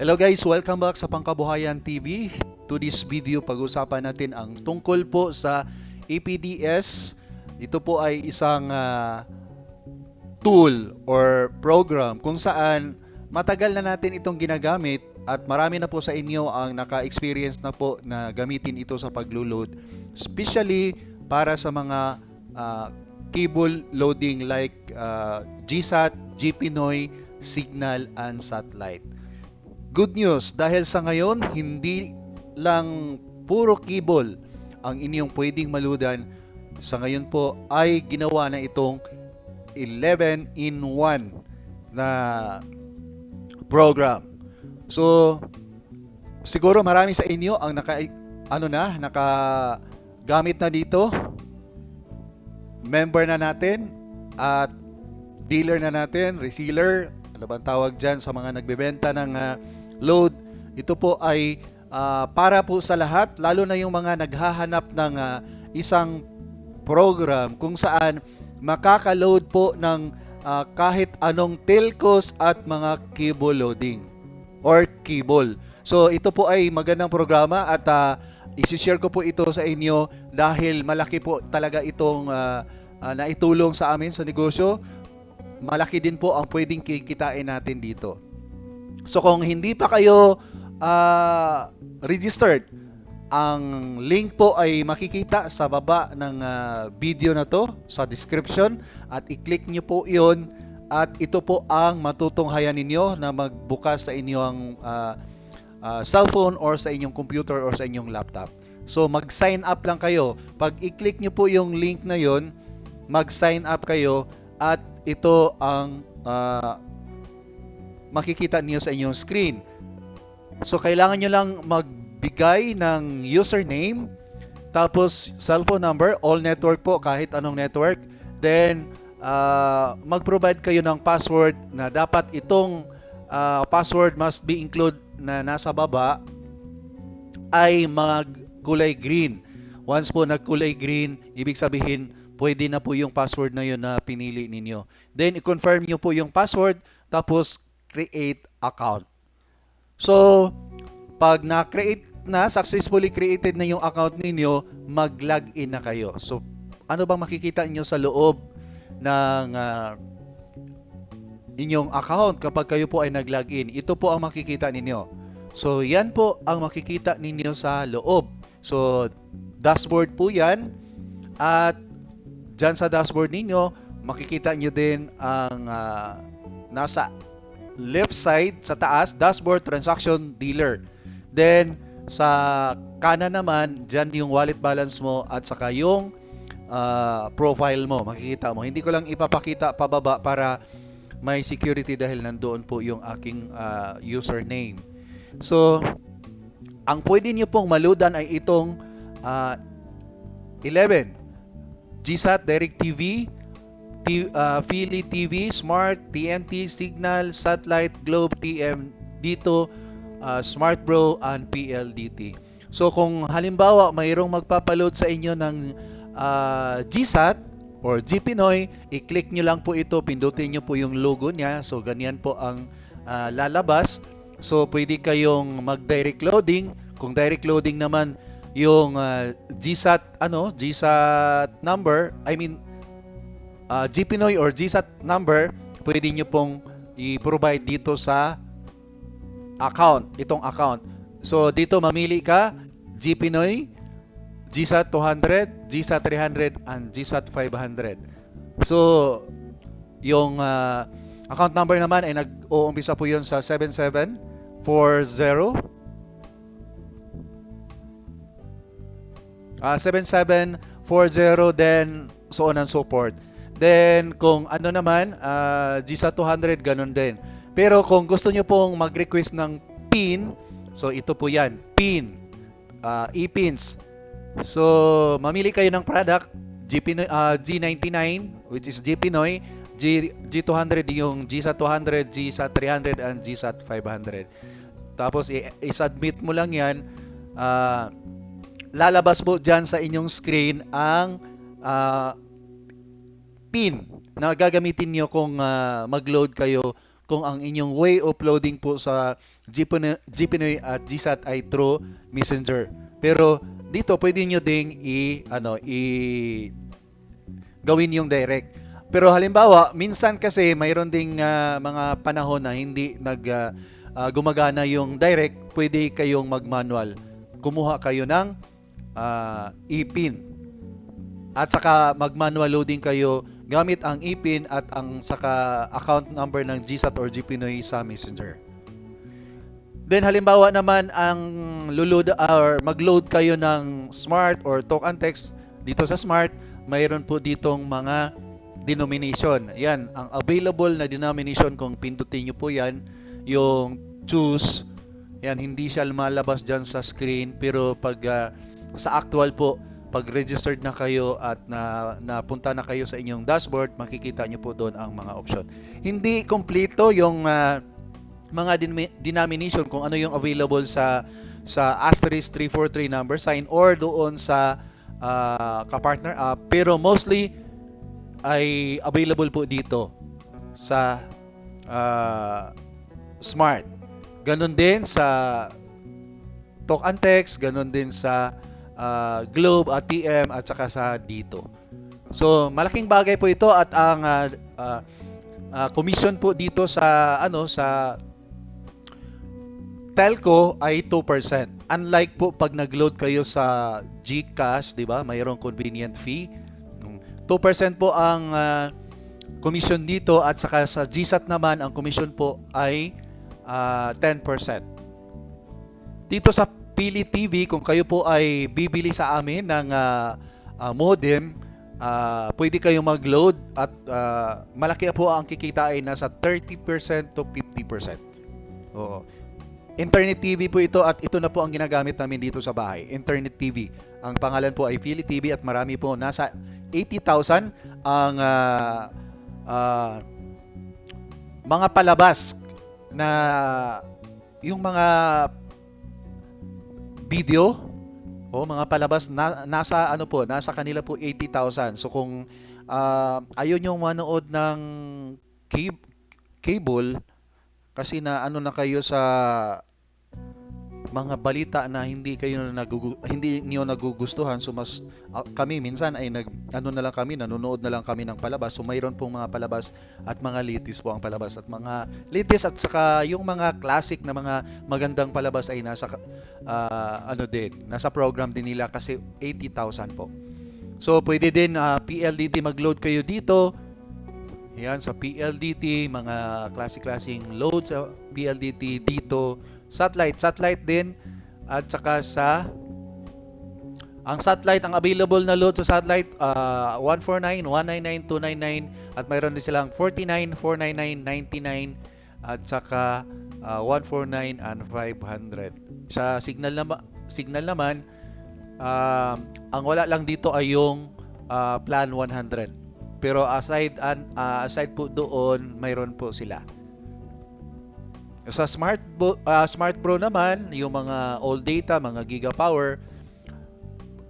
Hello guys, welcome back sa Pangkabuhayan TV. To this video, pag-usapan natin ang tungkol po sa APDS. Ito po ay isang ah, tool or program kung saan matagal na natin itong ginagamit at marami na po sa inyo ang naka-experience na po na gamitin ito sa paglo-load. Especially para sa mga ah, cable loading like ah, GSAT, GPNoy, Signal, and Satellite. Good news, dahil sa ngayon, hindi lang puro cable ang inyong pwedeng maludan. Sa ngayon po ay ginawa na itong 11 in 1 na program. So, siguro marami sa inyo ang naka ano na, naka gamit na dito. Member na natin at dealer na natin, reseller, ano bang tawag dyan sa mga nagbebenta ng ah, load. Ito po ay ah, para po sa lahat, lalo na yung mga naghahanap ng ah, isang program kung saan makaka-load po ng ah, kahit anong telcos at mga cable loading or cable. So ito po ay magandang programa at uh, isi-share ko po ito sa inyo dahil malaki po talaga itong ah, ah, naitulong sa amin sa negosyo. Malaki din po ang pwedeng kikitain natin dito. So kung hindi pa kayo ah, registered, ang link po ay makikita sa baba ng ah, video na to sa description at i-click nyo po iyon at ito po ang matutunghayan ninyo na magbukas sa inyong ah, ah, cellphone or sa inyong computer or sa inyong laptop. So mag-sign up lang kayo. Pag i-click nyo po yung link na yon, mag-sign up kayo at ito ang ah, makikita niyo sa inyong screen. So kailangan nyo lang magbigay ng username tapos cellphone number, all network po kahit anong network. Then ah, mag-provide kayo ng password na dapat itong ah, password must be include na nasa baba ay magkulay green. Once po nagkulay green, ibig sabihin pwede na po yung password na yun na pinili ninyo. Then i-confirm nyo po yung password tapos create account. So, pag na-create na, successfully created na yung account ninyo, mag-login na kayo. So, ano bang makikita niyo sa loob ng ah, inyong account kapag kayo po ay nag-login? Ito po ang makikita ninyo. So, yan po ang makikita ninyo sa loob. So, dashboard po yan. At dyan sa dashboard ninyo, makikita nyo din ang ah, nasa left side sa taas, dashboard transaction dealer. Then, sa kanan naman, dyan yung wallet balance mo at saka yung ah, profile mo, makikita mo. Hindi ko lang ipapakita pababa para may security dahil nandoon po yung aking ah, username. So, ang pwede nyo pong maludan ay itong ah, 11. GSAT, DirecTV, T, uh, Philly TV, Smart, TNT, Signal, Satellite, Globe, TM, dito, uh, Smart Bro, and PLDT. So kung halimbawa mayroong magpapaload sa inyo ng uh, GSAT or GPNoy, i-click nyo lang po ito, pindutin nyo po yung logo niya. So ganyan po ang uh, lalabas. So pwede kayong mag-direct loading. Kung direct loading naman yung uh, GSAT ano, GSAT number, I mean uh, GPNoy or GSAT number, pwede nyo pong i-provide dito sa account, itong account. So, dito mamili ka, GPNoy, GSAT 200, GSAT 300, and GSAT 500. So, yung uh, account number naman ay nag-uumpisa po yun sa 7740 Ah, 7740 then so on and so forth. Then kung ano naman, uh, GSA 200 ganun din. Pero kung gusto niyo pong mag-request ng pin, so ito po 'yan, pin. Uh, e-pins. So mamili kayo ng product GP uh, G99 which is GPNoy, G G200 yung GSA 200, GSA 300 and GSA 500. Tapos i-submit mo lang 'yan. Uh, lalabas po dyan sa inyong screen ang uh, pin na gagamitin nyo kung uh, mag-load kayo kung ang inyong way of uploading po sa GPNoy at GSAT ay through Messenger. Pero dito pwede nyo ding i ano i gawin yung direct. Pero halimbawa, minsan kasi mayroon ding ah, mga panahon na hindi nag ah, ah, gumagana yung direct, pwede kayong mag-manual. Kumuha kayo ng ah, e-pin. At saka mag-manual loading kayo gamit ang e-pin at ang saka account number ng GSAT or GPNoy sa Messenger. Then halimbawa naman ang lulod or mag-load kayo ng Smart or Talk and Text dito sa Smart, mayroon po ditong mga denomination. Yan, ang available na denomination kung pindutin nyo po yan, yung choose, yan, hindi siya lumalabas dyan sa screen, pero pag ah, sa actual po, pag registered na kayo at na napunta na kayo sa inyong dashboard, makikita nyo po doon ang mga option. Hindi kompleto yung ah, mga denomination kung ano yung available sa sa asterisk 343 number sign or doon sa ah, ka-partner app pero mostly ay available po dito sa ah, Smart. Ganon din sa Talk and Text, ganon din sa ah, Globe at TM at saka sa dito. So, malaking bagay po ito at ang ah, ah, ah, commission po dito sa ano sa telco ay 2%. Unlike po pag nag-load kayo sa GCash, 'di ba? Mayroong convenient fee. Mm, 2% po ang ah, commission dito at saka sa GSAT naman ang commission po ay ah, 10%. Dito sa Pili TV, kung kayo po ay bibili sa amin ng ah, ah, modem, ah, pwede kayong mag-load at ah, malaki po ang kikita ay nasa 30% to 50%. Oo. Internet TV po ito at ito na po ang ginagamit namin dito sa bahay. Internet TV. Ang pangalan po ay Philly TV at marami po nasa 80,000 ang ah, ah, mga palabas na yung mga video o mga palabas na, nasa ano po nasa kanila po 80,000 so kung ah, ayaw nyo manood ng cab- cable kasi na ano na kayo sa mga balita na hindi kayo nagugu- hindi niyo nagugustuhan. So mas ah, kami minsan ay nag ano na lang kami nanonood na lang kami ng palabas. So mayroon pong mga palabas at mga latest po ang palabas. At mga latest at saka yung mga classic na mga magandang palabas ay nasa ah, ano din nasa program din nila kasi 80,000 po. So pwede din ah, PLDT mag-load kayo dito. Yan sa PLDT, mga klase-klaseng load sa PLDT dito. Satellite, satellite din. At saka sa ang satellite, ang available na load sa satellite, ah, 149, 199, 299 at mayroon din silang 49, 499, 99 at saka ah, 149 and 500. Sa signal naman, signal naman ah, ang wala lang dito ay yung ah, plan 100. Pero aside an, ah, aside po doon, mayroon po sila. Sa Smart ah, Smart Pro naman, yung mga all data, mga giga power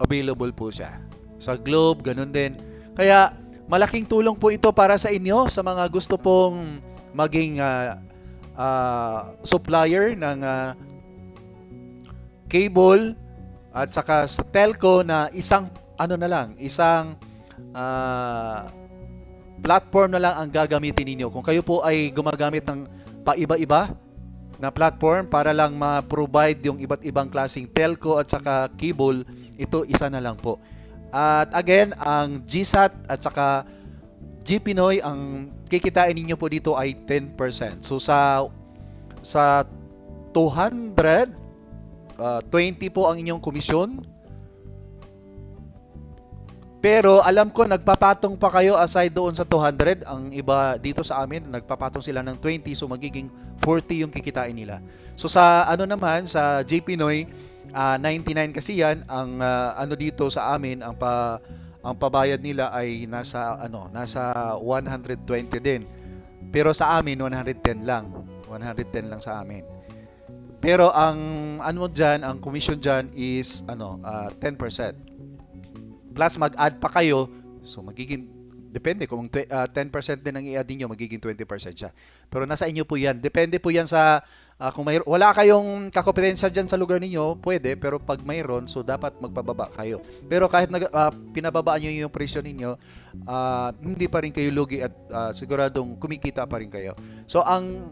available po siya. Sa Globe, ganun din. Kaya malaking tulong po ito para sa inyo sa mga gusto pong maging ah, ah, supplier ng ah, cable at saka sa telco na isang ano na lang, isang ah, platform na lang ang gagamitin ninyo. Kung kayo po ay gumagamit ng paiba-iba na platform para lang ma-provide yung iba't ibang klaseng telco at saka cable, ito isa na lang po. At again, ang GSAT at saka GPNoy, ang kikitain ninyo po dito ay 10%. So sa sa 200, ah, 20 po ang inyong komisyon. Pero alam ko nagpapatong pa kayo aside doon sa 200. Ang iba dito sa amin, nagpapatong sila ng 20 so magiging 40 yung kikitain nila. So sa ano naman sa JP Noy, ah, 99 kasi yan ang ah, ano dito sa amin ang pa ang pabayad nila ay nasa ano, nasa 120 din. Pero sa amin 110 lang. 110 lang sa amin. Pero ang ano diyan, ang commission diyan is ano, ah, 10%. Plus mag-add pa kayo, so magiging Depende kung twe- ah, 10% din ang i-add niyo magiging 20% siya. Pero nasa inyo po 'yan. Depende po 'yan sa ah, kung may wala kayong kakompetensya diyan sa lugar ninyo, pwede, pero pag mayroon, so dapat magpababa kayo. Pero kahit nag, ah, pinababaan niyo yung presyo ninyo, ah, hindi pa rin kayo lugi at ah, siguradong kumikita pa rin kayo. So ang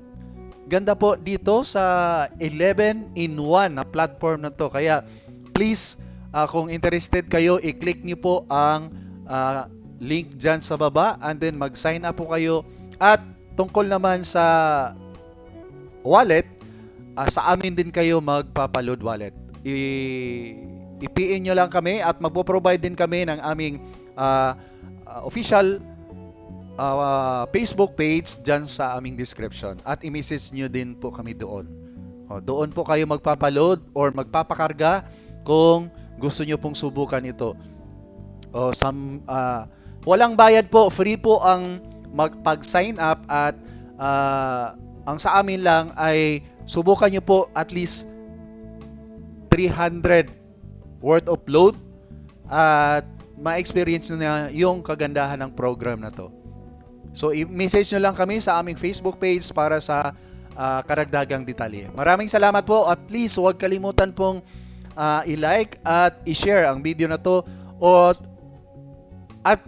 ganda po dito sa 11 in 1 na platform na to. Kaya please ah, kung interested kayo, i-click niyo po ang ah, link dyan sa baba and then mag-sign up po kayo. At tungkol naman sa wallet, ah, sa amin din kayo magpapaload wallet. I- i-PN nyo lang kami at magpo-provide din kami ng aming ah, official ah, Facebook page dyan sa aming description at i-message nyo din po kami doon. O, doon po kayo magpapaload or magpapakarga kung gusto nyo pong subukan ito. O, some, ah, walang bayad po, free po ang magpag-sign up at ah, ang sa amin lang ay subukan nyo po at least 300 worth of load at ma-experience nyo na yung kagandahan ng program na to. So, i-message nyo lang kami sa aming Facebook page para sa ah, karagdagang detalye. Maraming salamat po at please huwag kalimutan pong ah, i-like at i-share ang video na to o at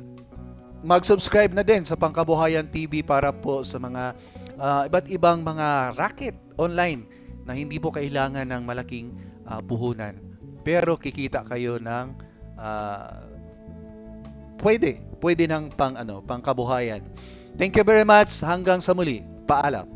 mag-subscribe na din sa Pangkabuhayan TV para po sa mga ah, iba't ibang mga racket online na hindi po kailangan ng malaking ah, puhunan. Pero kikita kayo ng ah, pwede, pwede ng pang ano, pangkabuhayan. Thank you very much. Hanggang sa muli. Paalam.